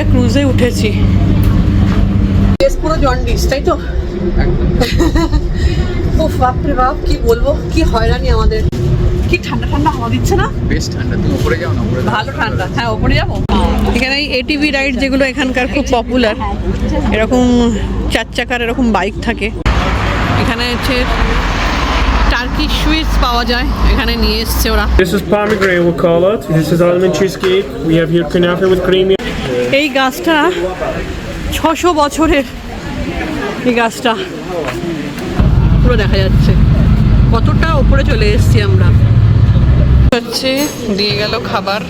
একটা ক্রুজে উঠেছি। বেশ পুরো জন্ডিস তাই তো? ও বাপরে বাপ কি বলব? কি হয়রানি আমাদের। কি ঠান্ডা ঠান্ডা হাওয়া দিচ্ছে না? বেশ ঠান্ডা তুমি উপরে যাও না উপরে ভালো ঠান্ডা। হ্যাঁ ওপরে যাব। এখানে এটিভি রাইড যেগুলো এখানকার খুব পপুলার এরকম চার চাকার এরকম বাইক থাকে। এখানে হচ্ছে টার্কি সুইটস পাওয়া যায় এখানে নিয়ে এসছে ওরা। This is pomegranate, we'll call it. This is almond cheesecake. We have here kunafa with creamy. এই গাছটা ছশো বছরের এই গাছটা। পুরো দেখা যাচ্ছে। কতটা ওপরে চলে এসছি আমরা। হচ্ছে, দিয়ে গেল খাবার।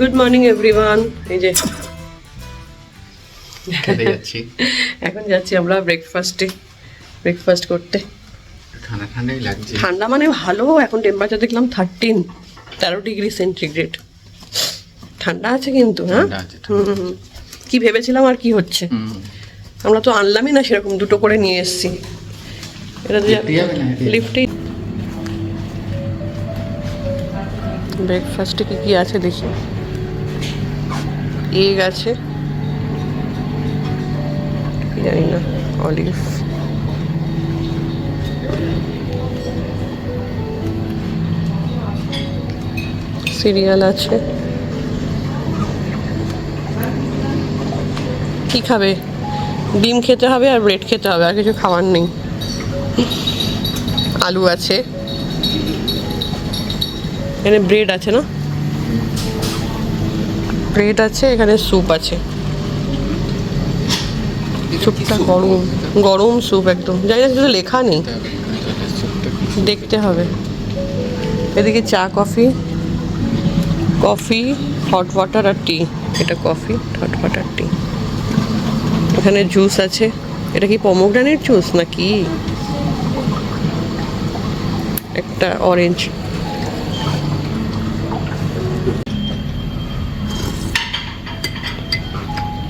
গুড মর্নিং এভরিওয়ান এই যে যাচ্ছি। এখন যাচ্ছি আমরা ব্রেকফাস্টে ব্রেকফাস্ট করতে। ঠান্ডা ঠান্ডাই লাগছে। ঠান্ডা মানে ভালো এখন টেম্পারেচার দেখলাম থার্টিন তেরো ডিগ্রি সেন্টিগ্রেড ঠান্ডা আছে কিন্তু হ্যাঁ। কি ভেবেছিলাম আর কি হচ্ছে? আমরা তো আনলামই না সেরকম দুটো করে নিয়ে এসেছি। এটা? লিফটে ব্রেকফাস্টে কি কি আছে দেখি। এগ আছে কি জানি না অলিভ সিরিয়াল আছে। কি খাবে? ডিম খেতে হবে আর ব্রেড খেতে হবে, আর কিছু খাবার নেই। আলু আছে। এখানে ব্রেড আছে না? ব্রেড আছে, এখানে স্যুপ আছে। স্যুপটা গরম গরম স্যুপ একদম। জানি না কিছু লেখা নেই। দেখতে হবে। এদিকে চা কফি কফি হট ওয়াটার আর টি এটা কফি হট ওয়াটার টি এখানে জুস আছে। এটা কি পমোগ্রানেট জুস নাকি? একটা অরেঞ্জ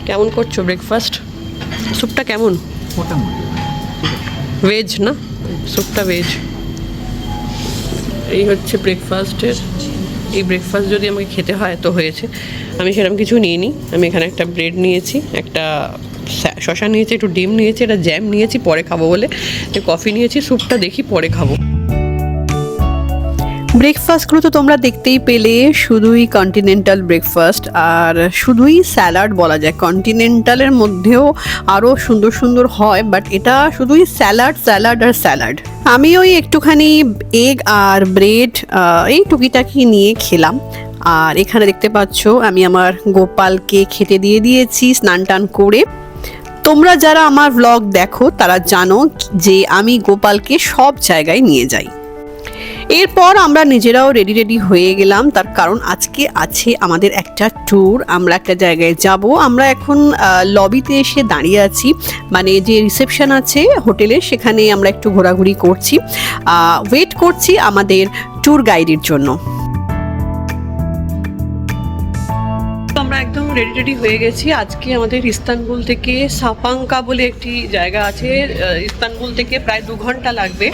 কেমন করছ ব্রেকফাস্ট স্যুপটা কেমন? ভেজ না? স্যুপটা ভেজ এই হচ্ছে ব্রেকফাস্টের এই ব্রেকফাস্ট যদি আমাকে খেতে হয়, তো হয়েছে। আমি সেরকম কিছু নিইনি। আমি এখানে একটা ব্রেড নিয়েছি, একটা শসা নিয়েছি, একটু ডিম নিয়েছি, একটা জ্যাম নিয়েছি, পরে খাব বলে। কফি নিয়েছি স্যুপটা দেখি, পরে খাব। ব্রেকফাস্টগুলো তো তোমরা দেখতেই পেলে, শুধুই কন্টিনেন্টাল ব্রেকফাস্ট আর শুধুই স্যালাড বলা যায়। কন্টিনেন্টালের মধ্যেও আরও সুন্দর সুন্দর হয় বাট এটা শুধুই স্যালাড স্যালাড আর স্যালাড আমি ওই একটুখানি এগ আর ব্রেড এই টুকিটাকি নিয়ে খেলাম। আর এখানে দেখতে পাচ্ছ, আমি আমার গোপালকে খেতে দিয়ে দিয়েছি স্নান টান করে। তোমরা যারা আমার ব্লগ দেখো, তারা জানো যে আমি গোপালকে সব জায়গায় নিয়ে যাই। এরপর আমরা নিজেরাও রেডি রেডি হয়ে গেলাম। তার কারণ আজকে আছে আমাদের একটা ট্যুর আমরা একটা জায়গায় যাব। আমরা এখন লবিতে এসে দাঁড়িয়ে আছি। মানে যে রিসেপশন আছে হোটেলে সেখানে আমরা একটু ঘোরাঘুরি করছি। ওয়েট করছি আমাদের ট্যুর গাইডের জন্য। আমরা একদম রেডি রেডি হয়ে গেছি। আজকে আমাদের ইস্তানবুল থেকে সাপাঙ্কা বলে একটি জায়গা আছে। ইস্তানবুল থেকে প্রায় দু ঘণ্টা লাগবে।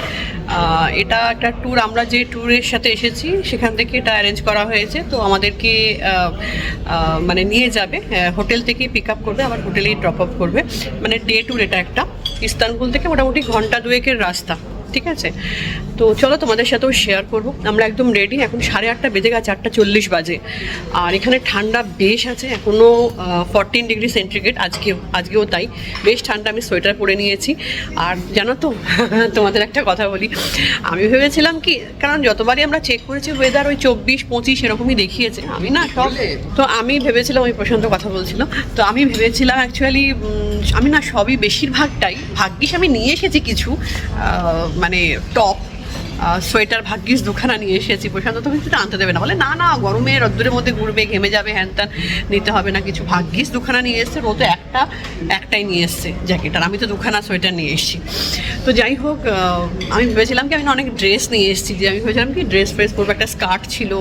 এটা একটা ট্যুর আমরা যে ট্যুরের সাথে এসেছি, সেখান থেকে এটা অ্যারেঞ্জ করা হয়েছে। তো আমাদেরকে মানে নিয়ে যাবে। হোটেল থেকে পিক আপ করবে, আবার হোটেলেই ড্রপ আপ করবে। মানে ডে ট্যুর এটা একটা। ইস্তানবুল থেকে মোটামুটি ঘণ্টা দুয়েকের রাস্তা। ঠিক আছে? তো চলো তোমাদের সাথেও শেয়ার করব। আমরা একদম রেডি এখন সাড়ে আটটা বেজে গেছে আটটা চল্লিশ বাজে। আর এখানে ঠান্ডা বেশ আছে এখনও ফরটিন ডিগ্রি সেন্টিগ্রেড আজকেও আজকেও তাই। বেশ ঠান্ডা আমি সোয়েটার পরে নিয়েছি। আর জানো তো তোমাদের একটা কথা বলি। আমি ভেবেছিলাম কি কারণ যতবারই আমরা চেক করেছি ওয়েদার ওই চব্বিশ পঁচিশ এরকমই দেখিয়েছে। আমি না সব তো আমি ভেবেছিলাম ওই প্রশান্ত কথা বলছিল। তো আমি ভেবেছিলাম অ্যাকচুয়ালি আমি না সবই বেশিরভাগটাই ভাগ্যিস আমি নিয়ে এসেছি কিছু মানে টপ সোয়েটার ভাগ্যিস দুখানা নিয়ে এসেছি। প্রশান্ত তো কিছুটা আনতে দেবে না। বলে, না না, গরমে রোদ্দুরের মধ্যে ঘুরবে, ঘেমে যাবে, হ্যান ত্যান নিতে হবে না কিছু। ভাগ্যিস দুখানা নিয়ে এসছে ও তো একটা, একটাই নিয়ে এসছে জ্যাকেট আর আমি তো দুখানা সোয়েটার নিয়ে এসেছি। তো যাই হোক আমি ভেবেছিলাম কি, আমি অনেক ড্রেস নিয়ে এসেছি। যে আমি ভেবেছিলাম কি ড্রেস ফ্রেস পরবো, একটা স্কার্ট ছিল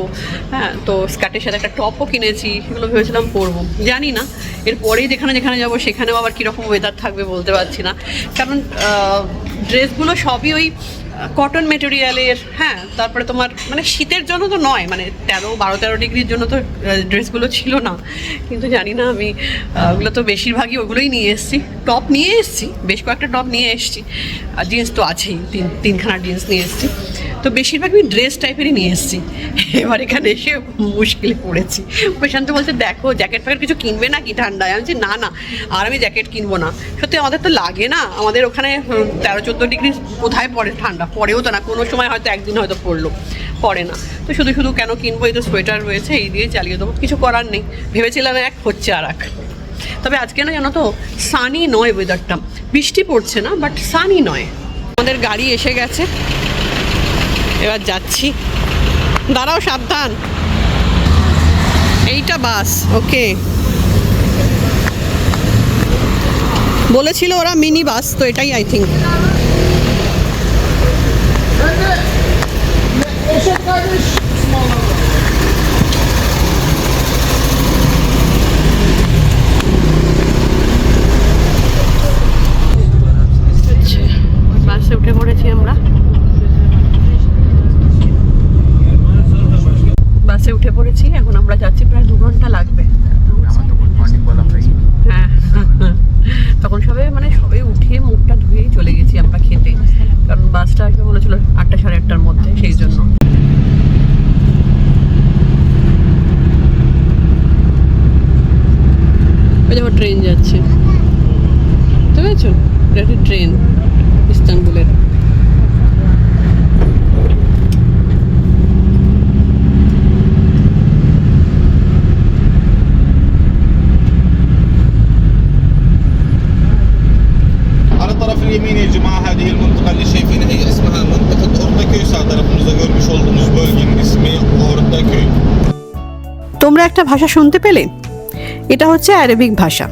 হ্যাঁ তো স্কার্টের সাথে একটা টপও কিনেছি, সেগুলো ভেবেছিলাম পরবো। জানি না, এরপরেই যেখানে যেখানে যাব, সেখানেও আবার কীরকম ওয়েদার থাকবে বলতে পারছি না। কারণ ড্রেসগুলো সবই ওই কটন মেটেরিয়ালের হ্যাঁ তারপরে তোমার মানে শীতের জন্য তো নয় মানে তেরো, বারো, তেরো ডিগ্রির জন্য তো ড্রেসগুলো ছিল না। কিন্তু জানি না আমি ওগুলো তো বেশিরভাগই ওগুলোই নিয়ে এসেছি। টপ নিয়ে এসেছি, বেশ কয়েকটা টপ নিয়ে এসেছি। আর জিন্স তো আছেই, তিন, তিনখানা জিন্স নিয়ে এসেছি। তো বেশিরভাগ আমি ড্রেস টাইপেরই নিয়ে এসেছি। এবার এখানে এসে মুশকিলে পড়েছি। প্রশান্ত বলছে, দেখো জ্যাকেট ফ্যাকেট কিছু কিনবে না কি ঠান্ডায়? আমি না না, আর আমি জ্যাকেট কিনবো না। সত্যি, আমাদের তো লাগে না। আমাদের ওখানে তেরো, চোদ্দ ডিগ্রি কোথায় পড়ে ঠান্ডা? পড়েও তো না, কোনো সময় হয়তো একদিন হয়তো পড়ল, পড়ে না। তো শুধু শুধু কেন কিনবো? এই তো সোয়েটার রয়েছে, এই দিয়ে চালিয়ে দেবো। কিছু করার নেই, ভেবেছিলাম এক হচ্ছে আর এক। তবে আজকে না জানো তো সানি নয় ওয়েদারটা বৃষ্টি পড়ছে না বাট সানি নয়। আমাদের গাড়ি এসে গেছে। এবার যাচ্ছি। দাঁড়াও, সাবধান। এইটা বাস, ওকে। বলেছিল ওরা মিনি বাস, তো এটাই আই থিঙ্ক বাসে একটা ভাষা শুনতে পেলে? এটা হচ্ছে অ্যারাবিক ভাষা।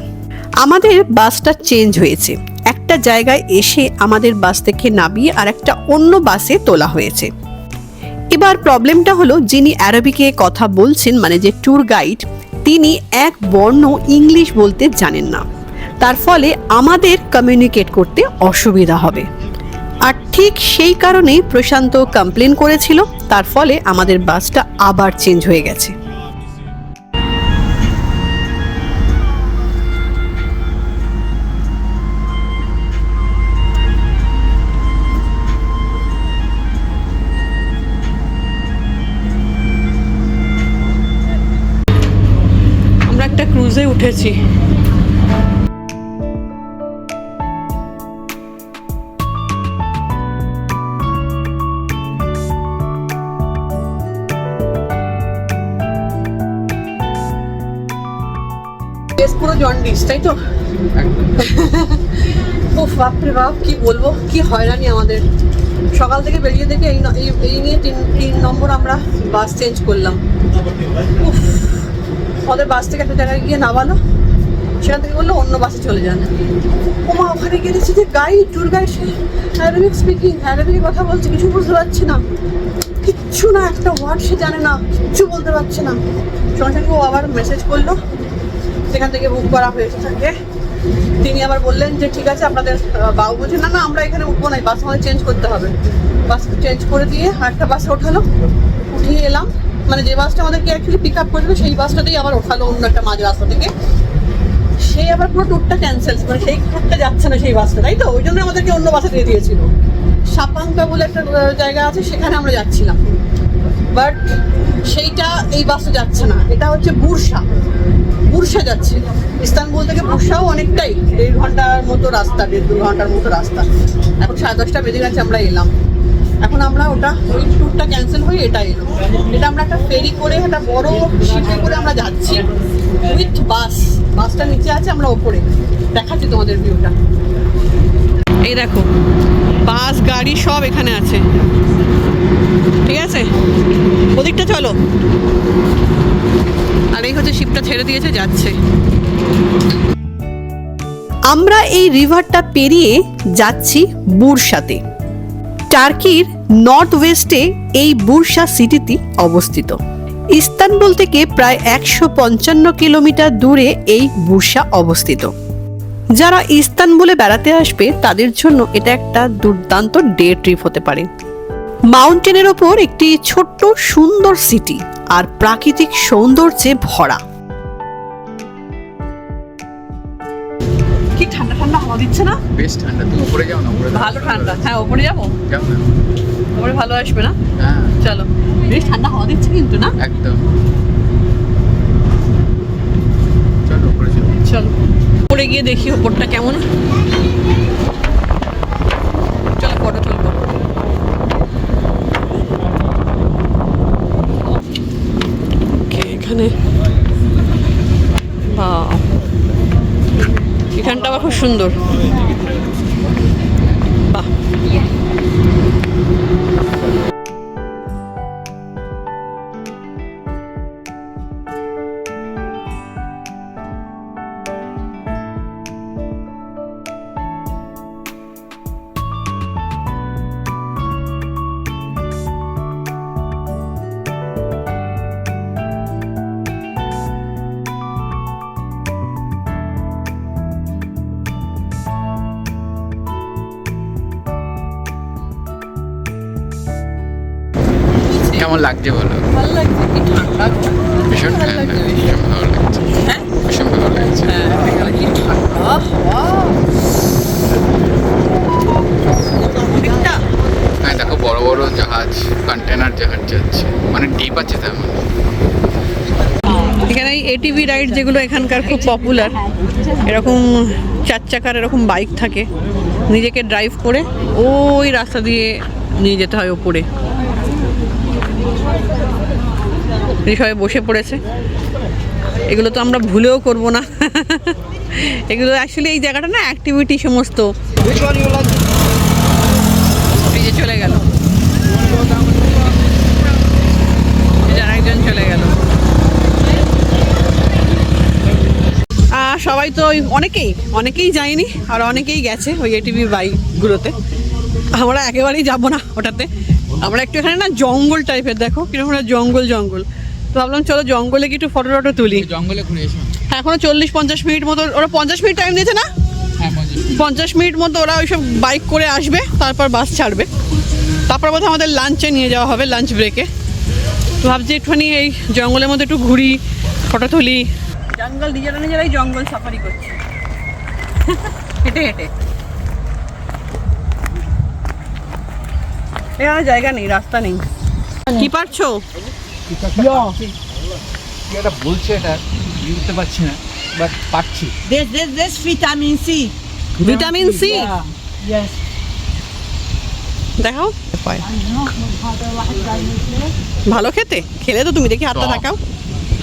আমাদের বাসটা চেঞ্জ হয়েছে। একটা জায়গায় এসে আমাদের বাস থেকে নামিয়ে আর একটা অন্য বাসে তোলা হয়েছে। এবার প্রবলেমটা হলো, যিনি অ্যারাবিকে কথা বলছেন মানে যে ট্যুর গাইড তিনি এক বর্ণ ইংলিশ বলতে জানেন না। তার ফলে আমাদের কমিউনিকেট করতে অসুবিধা হবে। আর ঠিক সেই কারণেই প্রশান্ত কমপ্লেন করেছিল, তার ফলে আমাদের বাসটা আবার চেঞ্জ হয়ে গেছে। একটা উঠেছি। পুরো জন্ডিস তাই তো? ও বাপরে বাপ কি বলব? কি হয়রানি আমাদের। সকাল থেকে বেরিয়ে দেখে এই- এই নিয়ে তিন তিন নম্বর আমরা বাস চেঞ্জ করলাম। উফ। আমাদের বাস থেকে একটা জায়গায় গিয়ে নামালো। সেখান থেকে বলল অন্য বাসে চলে যান। ওমা, ওখানে গিয়ে দেখছি যে গাইড ট্যুর গাইড সে অ্যারাবিক স্পিকিং অ্যারাবিকে কথা বলছে, কিছু বুঝতে পারছি না। কিচ্ছু না, একটা ওয়ার্ড সে জানে না, কিচ্ছু বলতে পারছে না। সঙ্গে সঙ্গে ও আবার মেসেজ করল। সেখান থেকে বুক করা হয়েছে থাকে। তিনি আবার বললেন যে, ঠিক আছে, আপনাদের বাবু বলছে, না না, আমরা এখানে উঠবো না বাস আমাদের চেঞ্জ করতে হবে। বাস চেঞ্জ করে দিয়ে আরেকটা বাসে ওঠালো। উঠিয়ে এলাম। মানে যে বাসটা আমাদেরকে অ্যাকচুয়ালি পিক আপ করবে সেই বাসটাতেই আবার ওঠালো অন্য একটা মাঝ রাস্তা থেকে। সেই আবার পুরো ট্যুরটা ক্যান্সেল মানে সেই ট্যুরটা যাচ্ছে না সেই বাসটা, তাই তো? ওই জন্য আমাদেরকে অন্য বাসে দিয়ে দিয়েছিল। সাপাঙ্কা বলে একটা জায়গা আছে, সেখানে আমরা যাচ্ছিলাম। বাট সেইটা এই বাসে যাচ্ছে না। এটা হচ্ছে বুরসা। বুরসা যাচ্ছে। ইস্তানবুল থেকে বুরসাও অনেকটাই, দেড় ঘণ্টার মতো রাস্তা, দেড় দু ঘণ্টার মতো রাস্তা। এখন সাড়ে দশটা বেজে গেছে, আমরা এলাম। এখন আমরা ওটা, ওই ট্যুরটা ক্যান্সেল হয়ে এটা এলো। এটা আমরা একটা ফেরি করে, একটা বড় শিপে করে আমরা যাচ্ছি উইথ বাস বাসটা নিচে আছে, আমরা ওপরে। দেখাচ্ছি তোমাদের ভিউটা এই দেখো বাস গাড়ি সব এখানে আছে। ঠিক আছে? ওদিকটা চলো। আর এই হচ্ছে শিপটা ছেড়ে দিয়েছে, যাচ্ছে। আমরা এই রিভারটা পেরিয়ে যাচ্ছি বুরসাতে। টার্কির নর্থ ওয়েস্টে এই বুরসা সিটিটি অবস্থিত। ইস্তানবুল থেকে প্রায় একশো পঞ্চান্ন কিলোমিটার দূরে এই বুরসা অবস্থিত। যারা ইস্তানবুলে বেড়াতে আসবে, তাদের জন্য এটা একটা দুর্দান্ত ডে ট্রিপ হতে পারে। মাউন্টেনের ওপর একটি ছোট্ট সুন্দর সিটি আর প্রাকৃতিক সৌন্দর্যে ভরা। কি ঠান্ডা ঠান্ডা হাওয়া দিচ্ছে না? বেশ ঠান্ডা তুমি উপরে যাও না উপরে ভালো ঠান্ডা। হ্যাঁ ওপরে যাব। যাও না। ওপরে ভালো আসবে না? হ্যাঁ। চলো। বেশ ঠান্ডা হাওয়া দিচ্ছে কিন্তু না? একদম। চলো উপরে চলো। চলো। উপরে গিয়ে দেখি ওপরটা কেমন। চলো ফটো তুলবো। এখানে এখানটা আবার খুব সুন্দর। কেমন লাগছে বলো? ভালো লাগছে। কি ঠান্ডা ভীষণ ঠান্ডা ভীষণ ভালো লাগছে। হ্যাঁ? ভীষণ ভালো লাগছে। হ্যাঁ কি ঠান্ডা। হাওয়া হ্যাঁ দেখো বড় বড় জাহাজ কন্টেনার জাহাজ যাচ্ছে। মানে ডিপ আছে তার মানে। এখানে এটিভি রাইড যেগুলো এখানকার খুব পপুলার এরকম চার চাকার এরকম বাইক থাকে। নিজেকে ড্রাইভ করে ওই রাস্তা দিয়ে নিয়ে যেতে হয় ওপরে। সবাই বসে পড়েছে। এগুলো তো আমরা ভুলেও করব না। এগুলো অ্যাকচুয়ালি এই জায়গাটা না অ্যাক্টিভিটি সমস্ত। চলে গেল। যে চলে গেল। সবাই তো অনেকেই অনেকেই যায়নি আর অনেকেই গেছে ওই এটিভি বাইকগুলোতে আমরা একেবারেই যাব না ওটাতে। আমরা একটু এখানে না জঙ্গল টাইপের দেখো কীরকম জঙ্গল জঙ্গল। তো ভাবলাম চলো জঙ্গলে কি একটু ফটো টটো তুলি। জঙ্গলে ঘুরে এসো। এখনও চল্লিশ পঞ্চাশ মিনিট মতো ওরা পঞ্চাশ মিনিট টাইম দিয়েছে না? হ্যাঁ পঞ্চাশ পঞ্চাশ মিনিট মতো ওরা ওইসব বাইক করে আসবে তারপর বাস ছাড়বে। তারপর বোধহয় আমাদের লাঞ্চে নিয়ে যাওয়া হবে লাঞ্চ ব্রেকে তো ভাবছি একটুখানি এই জঙ্গলের মধ্যে একটু ঘুরি ফটো তুলি। জঙ্গল নিজেরা নিজেরাই জঙ্গল সাফারি করছে। হেঁটে হেঁটে। এখানে জায়গা নেই রাস্তা নেই। কি পারছ? বলছে এটা বুঝতে পারছি না বাট পাচ্ছি This, this, this vitamin C. Vitamin C. দেখাও। ভালো খেতে? খেলে তো তুমি দেখি হাতটা দেখাও।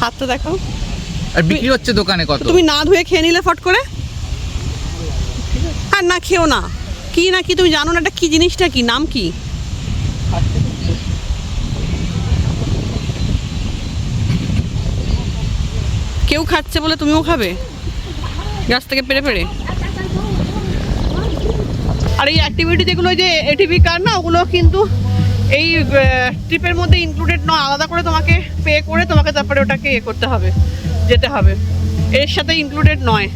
হাতটা দেখাও। আর বিক্রি হচ্ছে দোকানে কত? তুমি না ধুয়ে খেয়ে নিলে ফট করে? আর না খেও না। কি না কি তুমি জানো না এটা কি জিনিসটা কি? নাম কি? কেউ খাচ্ছে বলে তুমিও খাবে? গাছ থেকে পেরে পেরে? আর এই অ্যাক্টিভিটি যেগুলো যে এটিভি কার না, ওগুলো কিন্তু এই ট্রিপের মধ্যে ইনক্লুডেড নয় আলাদা করে তোমাকে পে করে তোমাকে তারপরে ওটাকে এ করতে হবে, যেতে হবে। এর সাথে ইনক্লুডেড নয়।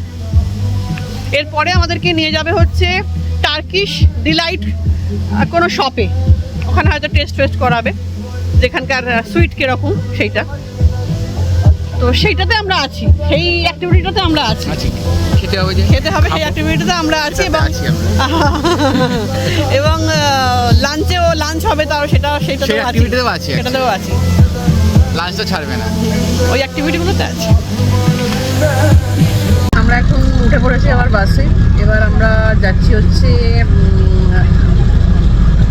এরপরে আমাদেরকে নিয়ে যাবে হচ্ছে টার্কিশ ডিলাইট কোনো শপে ওখানে হয়তো টেস্ট ফেস্ট করাবে, যেখানকার সুইট কীরকম, সেইটা। তো সেইটাতে আমরা আছি সেই অ্যাক্টিভিটিটাতে আমরা আছি। খেতে হবে যে? খেতে হবে সেই অ্যাক্টিভিটিতে আমরা আছি এবং এবং লাঞ্চেও লাঞ্চ হবে তাও সেটা সেটা সেই activity-তেও আছি, সেটাতেও আছি। লাঞ্চটা ছাড়বে না। ওই অ্যাক্টিভিটিগুলোতে আছি। আমরা এখন উঠে পড়েছি আবার বাসে। এবার আমরা যাচ্ছি হচ্ছে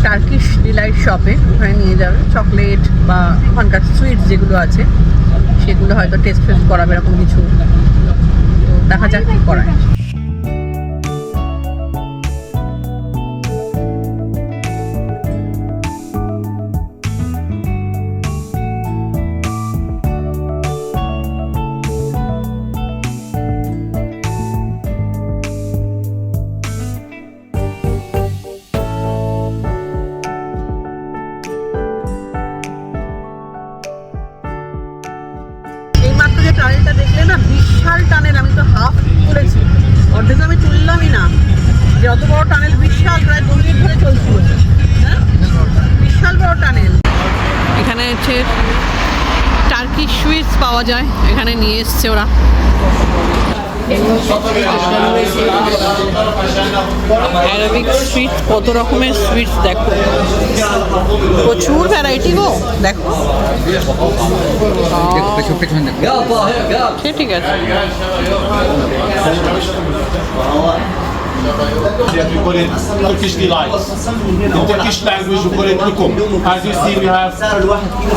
টার্কিশ ডিলাইট শপে ওখানে নিয়ে যাবে। চকলেট বা ওখানকার সুইটস যেগুলো আছে। সেগুলো হয়তো টেস্ট ফেস্ট করাবে এরকম কিছু। তো দেখা যাক কি করায় এখানে ওরা অ্যারাবিক সুইট কত রকমের সুইটস দেখো? প্রচুর ভ্যারাইটি গো দেখো। সে ঠিক আছে। We call it Turkish delight. In Turkish language, we call it lukum. As you see, we have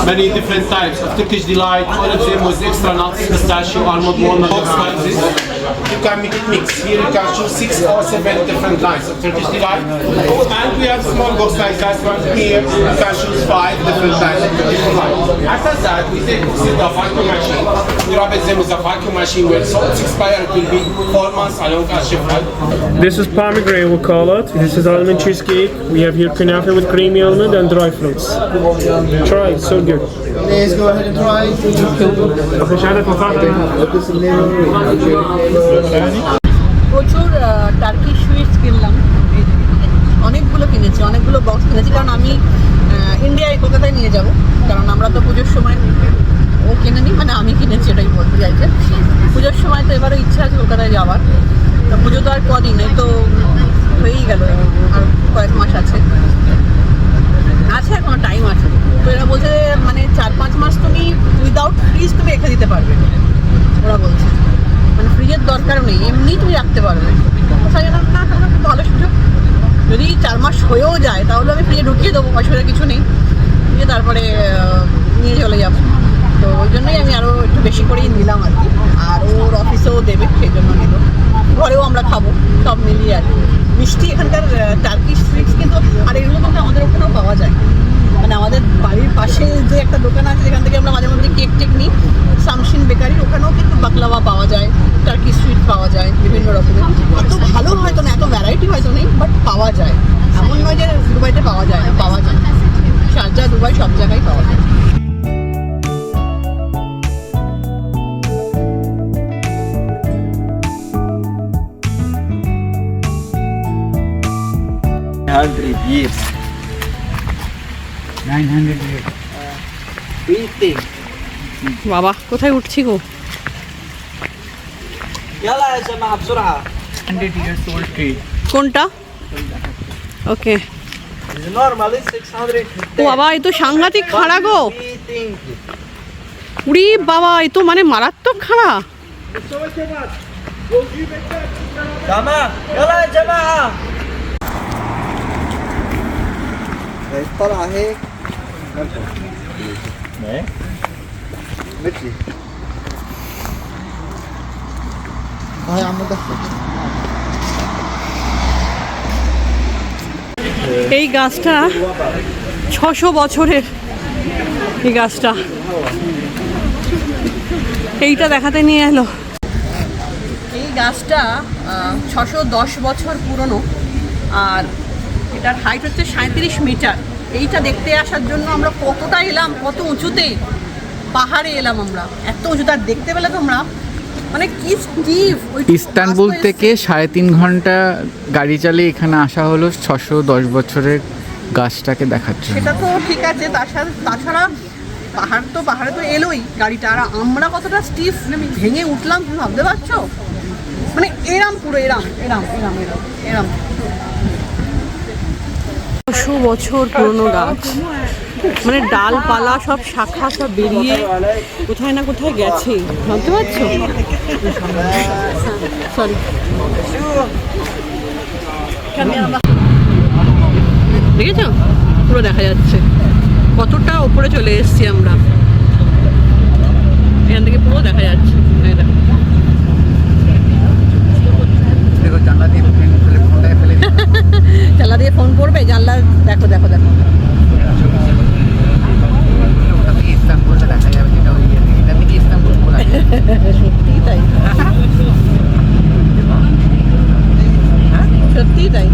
many different types of Turkish delight. One of them with extra nuts, pistachio, almond, walnut, sizes. You can make it mix. Here you can choose six or seven different lines of Turkish delight. And we have small box size as well. Here you can choose five different types of Turkish delight. After that, we take it the vacuum machine. We rub it them with a vacuum machine where salt expired will be four months along as shift. This is pomegranate, we call it. This is almond cheesecake. We have here kunafa with creamy almond and dry fruits. Try, it's so good. Please go ahead and try. প্রচুর Turkey sweets কিনলাম। অনেকগুলো কিনেছি, অনেকগুলো box কিনেছি, কারণ আমি ইন্ডিয়ায় কলকাতায় নিয়ে যাব। কারণ আমরা তো পুজোর সময় ও কিনেনি মানে আমি কিনেছি, এটাই বলতে চাইছে। পুজোর সময় তো এবারও ইচ্ছা আছে কলকাতায় যাওয়ার। তো পুজো তো আর কদিন, এই তো হয়েই গেল, আর কয়েক মাস আছে। আছে, এখনও টাইম আছে। তো এরা বলছে মানে চার পাঁচ মাস তুমি উইদাউট ফ্রিজ তুমি রেখে দিতে পারবে। ওরা বলছে। দরকার নেই এমনি তুমি রাখতে পারবে। ভালো সুযোগ। যদি চার মাস হয়েও যায়, তাহলে আমি ফ্রিজে ঢুকিয়ে দেবো অসুবিধা কিছু নেই। দিয়ে তারপরে নিয়ে চলে যাব। তো ওই জন্যই আমি আরও একটু বেশি করেই নিলাম আর কি। আর ওর অফিসেও দেবে সেই জন্য নিল ঘরেও আমরা খাব, সব মিলিয়ে আর মিষ্টি এখানকার টার্কিশ সুইটস কিন্তু, আর এগুলো কিন্তু আমাদের ওখানেও পাওয়া যায়। মানে আমাদের বাড়ির পাশে যে একটা দোকান আছে, যেখান থেকে আমরা মাঝে মধ্যে কেক টেক নিই সামসিন বেকারি ওখানেও কিন্তু বাকলাওয়া পাওয়া যায় টার্কি সুইট পাওয়া যায়, বিভিন্ন রকমের। এত ভালো হয়তো না, এত ভ্যারাইটি হয়তো নেই বাট পাওয়া যায়। এমন নয় যে দুবাইতে পাওয়া যায় না পাওয়া যায়। শারজা দুবাই সব জায়গায় পাওয়া যায়। Hundred years. বাবা কোথায় উঠছি গো? কোনটা? ওকে। ও বাবা এ তো সাংঘাতিক খাড়া গো। উড়ি বাবা এ তো মানে মারাত্মক খাড়া। এরপর আহে Ne? Merci. Ay এই গাছটা ছশো বছরের, এই গাছটা এইটা দেখাতে নিয়ে এলো এই গাছটা ছশো দশ বছর পুরনো, আর এটার হাইট হচ্ছে সাঁত্রিশ মিটার এইটা দেখতে আসার জন্য আমরা কতটা এলাম কত উঁচুতে? পাহাড়ে এলাম আমরা। এত উঁচুতে। আর দেখতে পেলে তোমরা মানে কি স্টিভ ইস্তানবুল থেকে সাড়ে তিন ঘণ্টা গাড়ি চালিয়ে এখানে আসা হলো ছশো দশ বছরের গাছটাকে দেখার জন্য। সেটা তো ঠিক আছে সাথে তাছাড়া পাহাড় তো পাহাড়ে তো এলোই গাড়িটা। আর আমরা কতটা স্টিফ ভেঙে উঠলাম তুমি ভাবতে পারছ? মানে এরাম পুরো এরাম এরাম এরাম এরাম এরাম। ছশো বছর পুরনো গাছ। মানে ডালপালা সব শাখা সব বেরিয়ে কোথায় না কোথায় গেছে। ভাবতে পারছ? সরি দেখেছ? পুরো দেখা যাচ্ছে। কতটা ওপরে চলে এসছি আমরা এখান থেকে পুরো দেখা যাচ্ছে এই দেখো। দেখো জানলা দিয়ে ফেলে ফোনটাকে ফেলে জানলা দিয়ে ফোন করবে জানলা দেখো দেখো দেখো ওটা থেকে ইস্তানবুলটা দেখা যাবে যেটা ওই ইয়ে থেকে এটা থেকে ইস্তানবুল ঘোরা যায়। সত্যিই তাই হ্যাঁ, সত্যিই তাই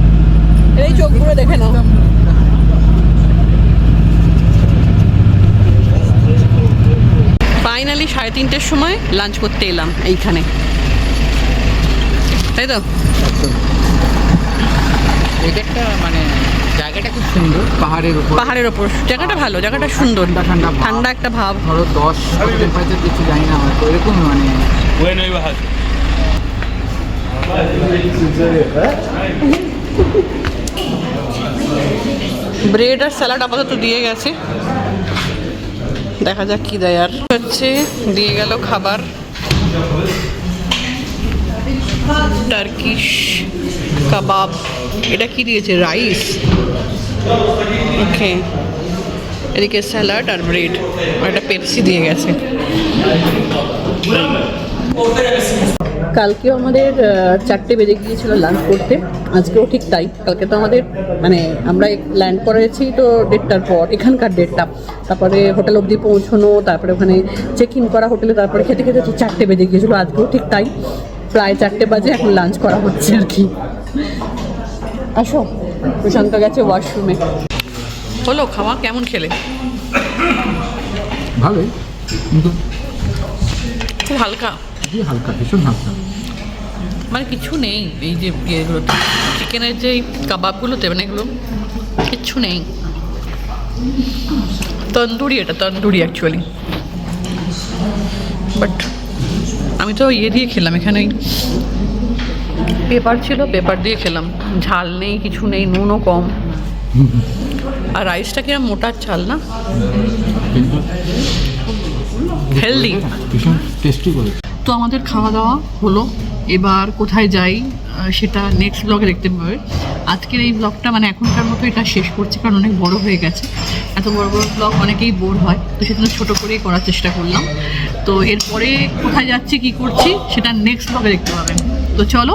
এই চোখ ঘুরে দেখে নাও ফাইনালি ফাইনালি সাড়ে তিনটের সময় লাঞ্চ করতে এলাম এইখানে। তাই তো? একটা মানে জায়গাটা খুব সুন্দর পাহাড়ের উপর। পাহাড়ের জায়গাটা ভালো জায়গাটা সুন্দর। ঠান্ডা ঠান্ডা একটা ভাব। ধরো দশ টেম্পারেচার কিছু জানি না এরকম মানে। ব্রেড আর স্যালাড আপাতত দিয়ে গেছে। দেখা যাক কি দেয় আর। হচ্ছে দিয়ে গেল খাবার। টার্কিশ কাবাব। এটা কি দিয়েছে? রাইস? ওকে এদিকে স্যালাড আর ব্রেড। আর একটা পেপসি দিয়ে গেছে। কালকেও আমাদের চারটে বেজে গিয়েছিল লাঞ্চ করতে। আজকেও ঠিক তাই। কালকে তো আমাদের মানে আমরা ল্যান্ড করেছি তো ডেটটার পর এখানকার ডেটটা তারপরে হোটেল অবধি পৌঁছানো তারপরে ওখানে চেক ইন করা হোটেলে তারপরে খেতে খেতে চারটে বেজে গিয়েছিল আজকেও ঠিক তাই। প্রায় চারটে বাজে এখন লাঞ্চ করা হচ্ছে আর কি। আসো। প্রশান্ত গেছে ওয়াশরুমে হলো খাওয়া কেমন খেলে? ভালোই খুব হালকা। হালকা ভীষণ হালকা। মানে কিছু নেই। এই যে ইয়েগুলোতে চিকেনের যে কাবাবগুলোতে মানে এগুলো কিচ্ছু নেই। তন্দুরি এটা তন্দুরি অ্যাকচুয়ালি বাট আমি তো ইয়ে দিয়ে খেলাম এখানে পেপার ছিল পেপার দিয়ে খেলাম। ঝাল নেই কিছু নেই নুনও কম। আর রাইসটা কিরম মোটার চাল না? হেলদি তো আমাদের খাওয়া দাওয়া হলো। এবার কোথায় যাই সেটা নেক্সট ব্লগে দেখতে পাবে। আজকের এই ব্লগটা মানে এখনকার মতো এটা শেষ করছি, কারণ অনেক বড় হয়ে গেছে। এত বড় বড় ব্লগ অনেকেই বোর হয়, তো সেজন্য ছোটো করেই করার চেষ্টা করলাম। তো এরপরে কোথায় যাচ্ছি, কি করছি, সেটা নেক্সট ব্লগে দেখতে পাবেন। তো চলো